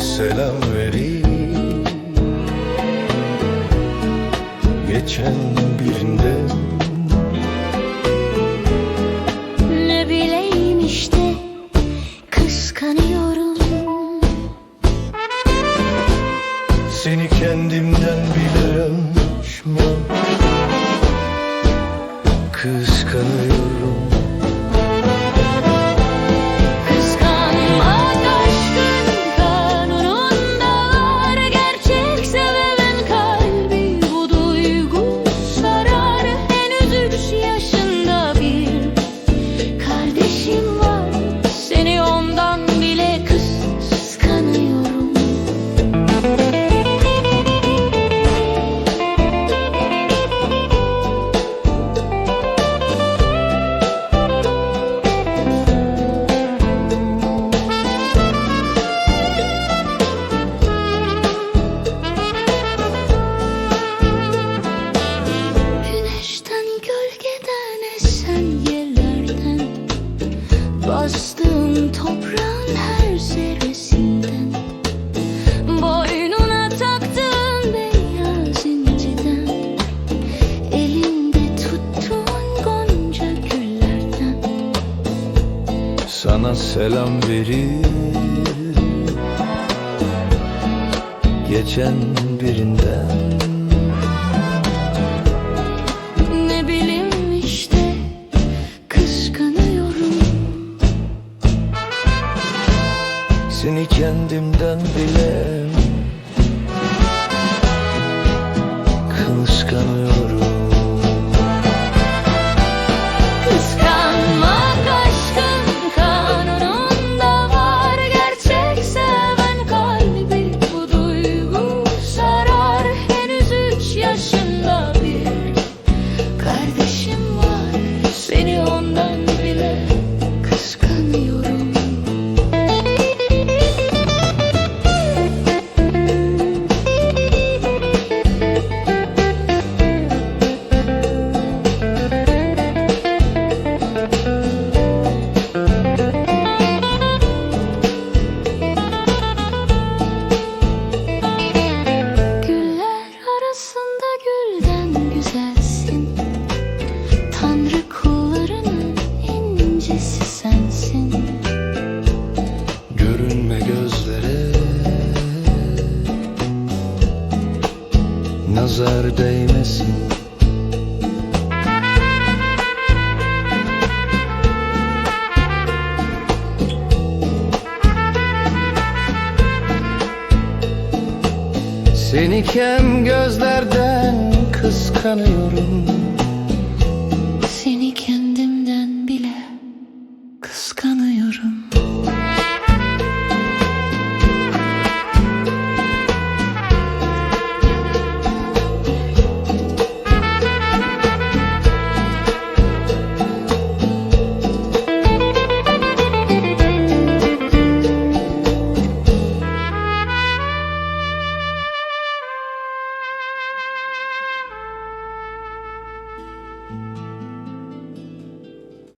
selam vereyim. Geçen birinde Ne bileyim işte kıskanıyorum. Seni kendimden bile aşmam Sana selam verir Geçen birinden. Ne bileyim işte kıskanıyorum. Seni kendimden bile gülden güzelsin. Tanrı kullarının incisi sensin. Görünme gözlere. Nazar değmesin. Seni kem gözlerden kıskanıyorum.